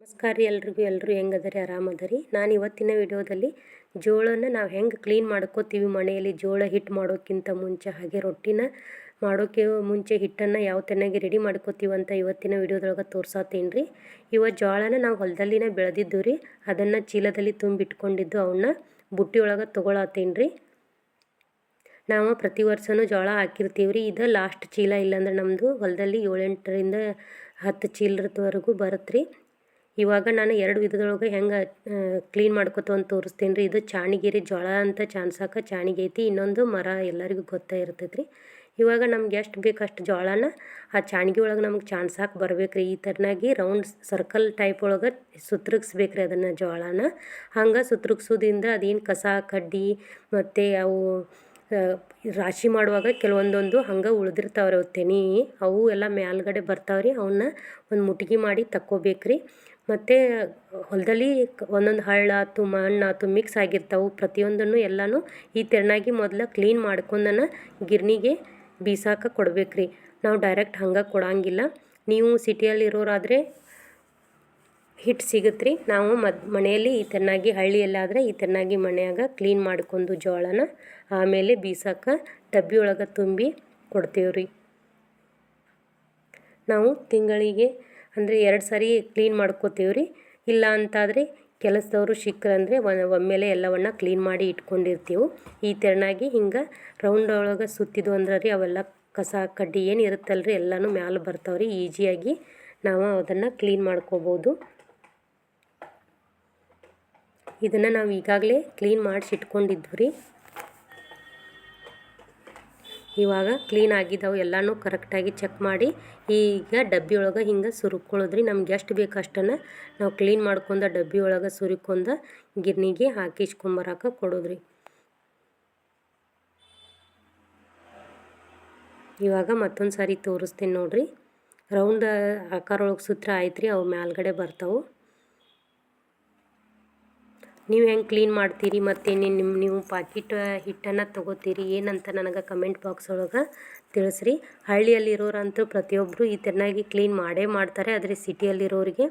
ನಮಸ್ಕಾರ ರೀ ಎಲ್ರಿಗೂ ಎಲ್ಲರೂ ಹೆಂಗದರಿ? ಆರಾಮದರಿ? ನಾನು ಇವತ್ತಿನ ವಿಡಿಯೋದಲ್ಲಿ ಜೋಳನ ನಾವು ಹೆಂಗೆ ಕ್ಲೀನ್ ಮಾಡ್ಕೋತೀವಿ ಮನೆಯಲ್ಲಿ ಜೋಳ ಹಿಟ್ಟು ಮಾಡೋಕ್ಕಿಂತ ಮುಂಚೆ, ಹಾಗೆ ರೊಟ್ಟಿನ ಮಾಡೋಕ್ಕೆ ಮುಂಚೆ ಹಿಟ್ಟನ್ನು ಯಾವ ತೆನ್ನಾಗಿ ರೆಡಿ ಮಾಡ್ಕೋತೀವಿ ಅಂತ ಇವತ್ತಿನ ವಿಡಿಯೋದೊಳಗೆ ತೋರ್ಸಾತೀನಿ ರೀ ಇವತ್ತು ಜೋಳನ ನಾವು ಹೊಲದಲ್ಲಿನೇ ಬೆಳೆದಿದ್ದು ರೀ ಅದನ್ನು ಚೀಲದಲ್ಲಿ ತುಂಬಿಟ್ಕೊಂಡಿದ್ದು ಅವನ್ನ ಬುಟ್ಟಿ ಒಳಗೆ ತೊಗೊಳತ್ತೀನಿ ರೀ ನಾವು ಪ್ರತಿ ವರ್ಷವೂ ಜೋಳ ಹಾಕಿರ್ತೀವಿ ರೀ ಇದು ಲಾಸ್ಟ್ ಚೀಲ ಇಲ್ಲಾಂದ್ರೆ ನಮ್ಮದು ಹೊಲದಲ್ಲಿ ಏಳೆಂಟರಿಂದ ಹತ್ತು ಚೀಲದವರೆಗೂ ಬರುತ್ತೆ ರೀ ಇವಾಗ ನಾನು ಎರಡು ವಿಧದೊಳಗೆ ಹೆಂಗೆ ಕ್ಲೀನ್ ಮಾಡ್ಕೊತ ಅಂತ ತೋರಿಸ್ತೀನಿ ರೀ. ಇದು ಚಾಣಿಗಿರಿ ಜೋಳ ಅಂತ ಚಾಣ್ಸಾಕ ಚಾಣಿಗೆ ಐತಿ. ಇನ್ನೊಂದು ಮರ ಎಲ್ಲರಿಗೂ ಗೊತ್ತೇ ಇರ್ತೈತೆ ರೀ ಇವಾಗ ನಮ್ಗೆ ಎಷ್ಟು ಬೇಕು ಅಷ್ಟು ಜೋಳನ ಆ ಚಾಣಿಗೆ ಒಳಗೆ ನಮ್ಗೆ ಚಾಣ್ಸಾಕ ಬರ್ಬೇಕು ರೀ ಈ ಥರನಾಗಿ ರೌಂಡ್ ಸರ್ಕಲ್ ಟೈಪ್ ಒಳಗೆ ಸುತ್ತರಿಸ್ಬೇಕು ರೀ ಅದನ್ನು ಜೋಳನ ಹಂಗೆ ಸುತ್ತರಿಸೋದ್ರಿಂದ ಅದೇನು ಕಸ, ಕಡ್ಡಿ ಮತ್ತು ಅವು ರಾಶಿ ಮಾಡುವಾಗ ಕೆಲವೊಂದೊಂದು ಹಂಗೆ ಉಳಿದಿರ್ತಾವ್ರಿ ಅವು ತೆನಿ. ಅವು ಎಲ್ಲ ಮ್ಯಾಲ್ಗಡೆ ಬರ್ತಾವ್ರಿ. ಅವನ್ನ ಒಂದು ಮುಟ್ಗಿ ಮಾಡಿ ತಕ್ಕೋಬೇಕು ರೀ ಮತ್ತು ಹೊಲದಲ್ಲಿ ಒಂದೊಂದು ಹಳ್ಳ ಆಯ್ತು ಮಣ್ಣು ಆಯ್ತು ಮಿಕ್ಸ್ ಆಗಿರ್ತಾವೆ. ಪ್ರತಿಯೊಂದನ್ನು ಎಲ್ಲಾನು ಈ ತೆರನಾಗಿ ಮೊದಲು ಕ್ಲೀನ್ ಮಾಡ್ಕೊಂಡನ ಗಿರ್ನಿಗೆ ಬೀಸಾಕ ಕೊಡ್ಬೇಕು ರೀ ನಾವು ಡೈರೆಕ್ಟ್ ಹಂಗೆ ಕೊಡಂಗಿಲ್ಲ. ನೀವು ಸಿಟಿಯಲ್ಲಿರೋರಾದರೆ ಹಿಟ್ಟು ಸಿಗುತ್ತೆ ರೀ ನಾವು ಮದ್ ಮನೆಯಲ್ಲಿ ಈ ತೆರನಾಗಿ ಹಳ್ಳಿಯಲ್ಲಾದರೆ ಈ ತೆರನಾಗಿ ಮನೆಯಾಗ ಕ್ಲೀನ್ ಮಾಡ್ಕೊಂಡು ಜೋಳನ ಆಮೇಲೆ ಬೀಸಾಕ ಡಬ್ಬಿ ಒಳಗೆ ತುಂಬಿ ಕೊಡ್ತೀವಿ ರೀ ನಾವು ತಿಂಗಳಿಗೆ ಅಂದರೆ ಎರಡು ಸಾರಿ ಕ್ಲೀನ್ ಮಾಡ್ಕೋತೀವಿ ರೀ ಇಲ್ಲ ಅಂತಾದರೆ ಕೆಲಸದವರು ಸಿಕ್ಕರಂದರೆ ಒಮ್ಮೆಲೆ ಎಲ್ಲವನ್ನ ಕ್ಲೀನ್ ಮಾಡಿ ಇಟ್ಕೊಂಡಿರ್ತೀವಿ. ಈ ತೆರನಾಗಿ ಹಿಂಗೆ ರೌಂಡ್ ಒಳಗೆ ಸುತ್ತಿದ್ವು ಅಂದ್ರೆ ರೀ ಅವೆಲ್ಲ ಕಸ ಕಡ್ಡಿ ಏನು ಇರುತ್ತಲ್ಲ ರೀ ಎಲ್ಲನೂ ಮ್ಯಾಲೆ ಬರ್ತಾವೆ ರೀ ಈಜಿಯಾಗಿ ನಾವು ಅದನ್ನು ಕ್ಲೀನ್ ಮಾಡ್ಕೋಬೋದು. ಇದನ್ನು ನಾವು ಈಗಾಗಲೇ ಕ್ಲೀನ್ ಮಾಡಿಸಿ ಇಟ್ಕೊಂಡಿದ್ವಿ ರೀ. ಇವಾಗ ಕ್ಲೀನ್ ಆಗಿದ್ದಾವೆ ಎಲ್ಲನೂ ಕರೆಕ್ಟಾಗಿ ಚೆಕ್ ಮಾಡಿ. ಈಗ ಡಬ್ಬಿ ಒಳಗೆ ಹಿಂಗೆ ಸುರುಕೊಳ್ಳೋದ್ರಿ ನಮ್ಗೆ ಎಷ್ಟು ಬೇಕು ಅಷ್ಟನ್ನು ನಾವು ಕ್ಲೀನ್ ಮಾಡ್ಕೊಂಡ ಡಬ್ಬಿ ಒಳಗೆ ಸುರಿಕೊಂಡ ಗಿರ್ನಿಗೆ ಹಾಕಿಸ್ಕೊಂಬರಕ್ಕೆ ಕೊಡೋದ್ರಿ. ಇವಾಗ ಮತ್ತೊಂದು ಸಾರಿ ತೋರಿಸ್ತೀನಿ ನೋಡಿರಿ. ರೌಂಡ್ ಆಕಾರ ಒಳಗೆ ಸುತ್ತ ಆಯ್ತು ರೀ ಅವು ಮ್ಯಾಲ್ಗಡೆ ಬರ್ತಾವೆ. ನೀವು ಹೆಂಗೆ ಕ್ಲೀನ್ ಮಾಡ್ತೀರಿ ಮತ್ತು ನಿಮ್ಮ ನೀವು ಪಾಕಿಟ್ ಹಿಟ್ಟನ್ನು ತೊಗೋತೀರಿ, ಏನಂತ ನನಗೆ ಕಮೆಂಟ್ ಬಾಕ್ಸ್ ಒಳಗೆ ತಿಳಿಸ್ರಿ. ಹಳ್ಳಿಯಲ್ಲಿರೋರಂತೂ ಪ್ರತಿಯೊಬ್ಬರು ಈ ಥರನಾಗಿ ಕ್ಲೀನ್ ಮಾಡೇ ಮಾಡ್ತಾರೆ. ಆದರೆ ಸಿಟಿಯಲ್ಲಿರೋರಿಗೆ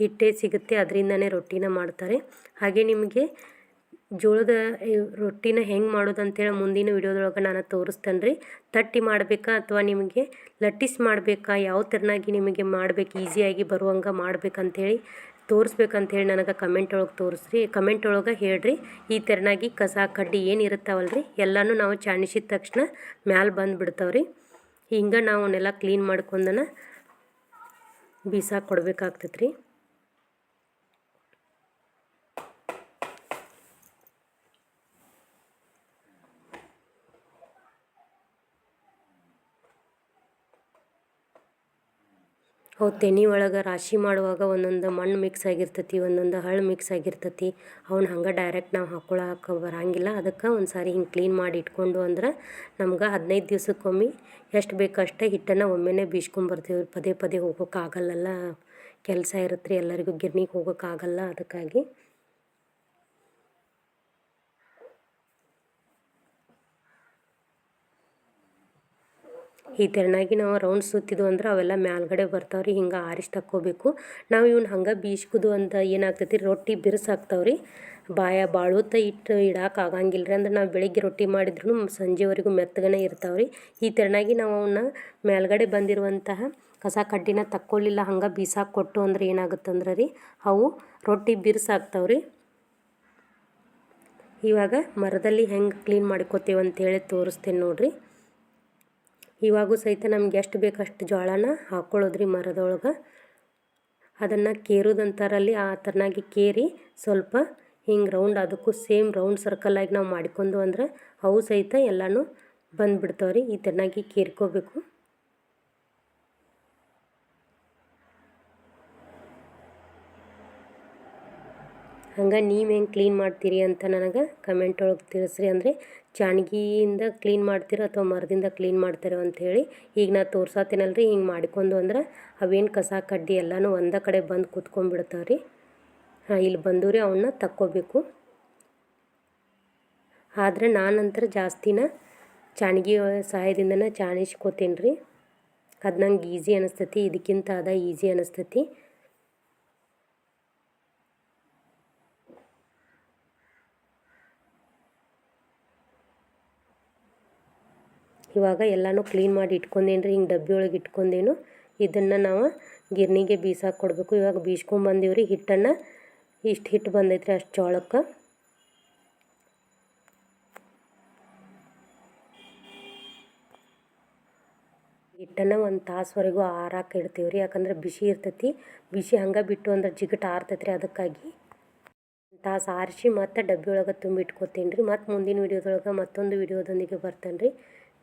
ಹಿಟ್ಟೇ ಸಿಗುತ್ತೆ, ಅದರಿಂದನೇ ರೊಟ್ಟಿನ ಮಾಡ್ತಾರೆ. ಹಾಗೆ ನಿಮಗೆ ಜೋಳದ ರೊಟ್ಟಿನ ಹೆಂಗೆ ಮಾಡೋದು ಅಂತೇಳಿ ಮುಂದಿನ ವಿಡಿಯೋದೊಳಗೆ ನಾನು ತೋರಿಸ್ತೇನೆ ರೀ ತಟ್ಟಿ ಮಾಡಬೇಕಾ ಅಥವಾ ನಿಮಗೆ ಲಟ್ಟಿಸ್ ಮಾಡಬೇಕಾ, ಯಾವ ಥರನಾಗಿ ನಿಮಗೆ ಮಾಡ್ಬೇಕು ಈಸಿಯಾಗಿ ಬರುವಂಗೆ ಮಾಡ್ಬೇಕಂತೇಳಿ ತೋರಿಸ್ಬೇಕಂತೇಳಿ ನನಗೆ ಕಮೆಂಟ್ ಒಳಗೆ ತೋರಿಸ್ರಿ. ಕಮೆಂಟ್ ಒಳಗೆ ಹೇಳ್ರಿ, ಈ ಥರನಾಗಿ ಕಸ, ಕಡ್ಡಿ ಏನು ಇರುತ್ತಾವಲ್ಲ ರೀ ಎಲ್ಲನೂ ನಾವು ಚಾಣಿಸಿದ ತಕ್ಷಣ ಮ್ಯಾಲೆ ಬಂದು ರೀ ಹಿಂಗೆ ನಾವು ಅವನ್ನೆಲ್ಲ ಕ್ಲೀನ್ ಮಾಡ್ಕೊಂಡನ ಬೀಸಾಕ್ ಕೊಡ್ಬೇಕಾಗ್ತೈತೆ ರೀ ಅವು ತೆನಿ ಒಳಗೆ ರಾಶಿ ಮಾಡುವಾಗ ಒಂದೊಂದು ಮಣ್ಣು ಮಿಕ್ಸ್ ಆಗಿರ್ತೈತಿ, ಒಂದೊಂದು ಹಳ್ಳು ಮಿಕ್ಸ್ ಆಗಿರ್ತೈತಿ. ಅವ್ನ ಹಂಗೆ ಡೈರೆಕ್ಟ್ ನಾವು ಹಾಕ್ಕೊಳಕ್ಕೆ ಬರಂಗಿಲ್ಲ. ಅದಕ್ಕೆ ಒಂದು ಸಾರಿ ಹಿಂಗೆ ಕ್ಲೀನ್ ಮಾಡಿ ಇಟ್ಕೊಂಡು ಅಂದ್ರೆ ನಮ್ಗೆ ಹದಿನೈದು ದಿವ್ಸಕ್ಕೊಮ್ಮೆ ಎಷ್ಟು ಬೇಕು ಅಷ್ಟೇ ಹಿಟ್ಟನ್ನು ಒಮ್ಮೆನೆ ಬೀಸ್ಕೊಂಬರ್ತೀವಿ ಪದೇ ಪದೇ ಹೋಗೋಕ್ಕಾಗಲ್ಲಲ್ಲ ಕೆಲಸ ಇರುತ್ತೆ ರೀ ಎಲ್ಲರಿಗೂ ಗಿರ್ನಿಗೆ ಹೋಗೋಕ್ಕಾಗಲ್ಲ ಅದಕ್ಕಾಗಿ ಈ ತೆರನಾಗಿ ನಾವು ರೌಂಡ್ ಸುತ್ತಿದ್ವು ಅಂದ್ರೆ ಅವೆಲ್ಲ ಮ್ಯಾಲ್ಗಡೆ ಬರ್ತಾವೆ ರೀ ಹಿಂಗೆ ಆರಿಸಿ ತಕ್ಕೋಬೇಕು. ನಾವು ಇವ್ನ ಹಂಗೆ ಬೀಸ್ಕುದು ಅಂತ ಏನಾಗ್ತೈತಿ, ರೊಟ್ಟಿ ಬಿರುಸಾಗ್ತಾವೆ ರೀ ಬಾಯ ಬಾಳುತ್ತ ಇಟ್ಟು ಇಡಕ್ಕೆ ಆಗಂಗಿಲ್ಲ ಅಂದ್ರೆ ನಾವು ಬೆಳಿಗ್ಗೆ ರೊಟ್ಟಿ ಮಾಡಿದ್ರು ಸಂಜೆವರೆಗೂ ಮೆತ್ತಗನೆ ಇರ್ತಾವೆ ರೀ ಈ ತೆರನಾಗಿ ನಾವು ಅವನ್ನ ಮೇಲ್ಗಡೆ ಬಂದಿರುವಂತಹ ಕಸ ಕಡ್ಡಿನ ತಕ್ಕೊಳ್ಳಿಲ್ಲ, ಹಂಗೆ ಬೀಸಾಕ್ ಕೊಟ್ಟು ಅಂದ್ರೆ ಏನಾಗುತ್ತಂದ್ರೆ ರೀ, ಅವು ರೊಟ್ಟಿ ಬಿರುಸಾಗ್ತಾವೆ ರೀ ಇವಾಗ ಮರದಲ್ಲಿ ಹೆಂಗೆ ಕ್ಲೀನ್ ಮಾಡ್ಕೋತೀವಿ ಅಂತೇಳಿ ತೋರಿಸ್ತೇನೆ ನೋಡಿರಿ. ಇವಾಗೂ ಸಹಿತ ನಮ್ಗೆ ಎಷ್ಟು ಬೇಕು ಅಷ್ಟು ಜೋಳನ ಹಾಕ್ಕೊಳ್ಳೋದ್ರಿ ಮರದೊಳಗೆ. ಅದನ್ನು ಕೇರೋದಂತಾರಲ್ಲಿ ಆ ಥರನಾಗಿ ಕೇರಿ ಸ್ವಲ್ಪ ಹಿಂಗೆ ರೌಂಡ್ ಅದಕ್ಕೂ ಸೇಮ್ ರೌಂಡ್ ಸರ್ಕಲಾಗಿ ನಾವು ಮಾಡಿಕೊಂಡು ಅಂದ್ರೆ ಅವು ಸಹಿತ ಎಲ್ಲನೂ ಬಂದುಬಿಡ್ತಾವ್ರಿ ಈ ಥರನಾಗಿ ಕೇರ್ಕೋಬೇಕು. ಹಂಗೆ ನೀವು ಹೆಂಗೆ ಕ್ಲೀನ್ ಮಾಡ್ತೀರಿ ಅಂತ ನನಗೆ ಕಮೆಂಟ್ ಒಳಗೆ ತಿಳಿಸ್ರಿ ಅಂದರೆ ಚಾಣ್ಗಿಯಿಂದ ಕ್ಲೀನ್ ಮಾಡ್ತೀರ ಅಥವಾ ಮರದಿಂದ ಕ್ಲೀನ್ ಮಾಡ್ತೀರೋ ಅಂಥೇಳಿ ಈಗ ನಾ ತೋರ್ಸತ್ತೀನಲ್ಲ ರೀ ಹಿಂಗೆ ಮಾಡ್ಕೊಂಡು ಅಂದ್ರೆ ಅವೇನು ಕಸ ಕಡ್ಡಿ ಎಲ್ಲನೂ ಒಂದೇ ಕಡೆ ಬಂದು ಕೂತ್ಕೊಂಡ್ಬಿಡ್ತಾವೆ ರೀ ಹಾಂ, ಇಲ್ಲಿ ಬಂದು ಅವನ್ನ ತಕ್ಕೋಬೇಕು. ಆದರೆ ನಾನಂತರ ಜಾಸ್ತಿನ ಚಾಣಗಿ ಸಹಾಯದಿಂದನೇ ಚಾಣಿಸ್ಕೋತೀನಿ ರೀ ಅದು ನಂಗೆ ಈಸಿ ಅನಿಸ್ತೈತಿ, ಇದಕ್ಕಿಂತ ಅದ ಈಸಿ ಅನಿಸ್ತೈತಿ. ಇವಾಗ ಎಲ್ಲನೂ ಕ್ಲೀನ್ ಮಾಡಿ ಇಟ್ಕೊಂಡೇನ್ರಿ ಹಿಂಗೆ ಡಬ್ಬಿ ಒಳಗೆ ಇಟ್ಕೊಂಡೇನು, ಇದನ್ನು ನಾವು ಗಿರ್ನಿಗೆ ಬೀಸಾಕಿ ಕೊಡಬೇಕು. ಇವಾಗ ಬೀಸ್ಕೊಂಬಂದೀವಿ ರೀ, ಹಿಟ್ಟನ್ನು ಇಷ್ಟು ಹಿಟ್ಟು ಬಂದೈತ್ರಿ ಅಷ್ಟು ಜೋಳಕ್ಕೆ ಹಿಟ್ಟನ್ನು ಒಂದು ತಾಸುವರೆಗೂ ಆರಾಕ ಇಡ್ತೀವಿ ರೀ, ಯಾಕಂದ್ರೆ ಬಿಸಿ ಇರ್ತೈತಿ. ಬಿಸಿ ಹಂಗೆ ಬಿಟ್ಟು ಅಂದ್ರೆ ಜಿಗಟ ಆರ್ತೈತಿ ರೀ ಅದಕ್ಕಾಗಿ ತಾಸು ಆರಿಸಿ ಮತ್ತೆ ತುಂಬಿ ಇಟ್ಕೊತೀನಿ ರೀ. ಮತ್ತು ಮುಂದಿನ ವೀಡಿಯೋದೊಳಗೆ ಮತ್ತೊಂದು ವೀಡಿಯೋದೊಂದಿಗೆ ಬರ್ತೇನೆ ರೀ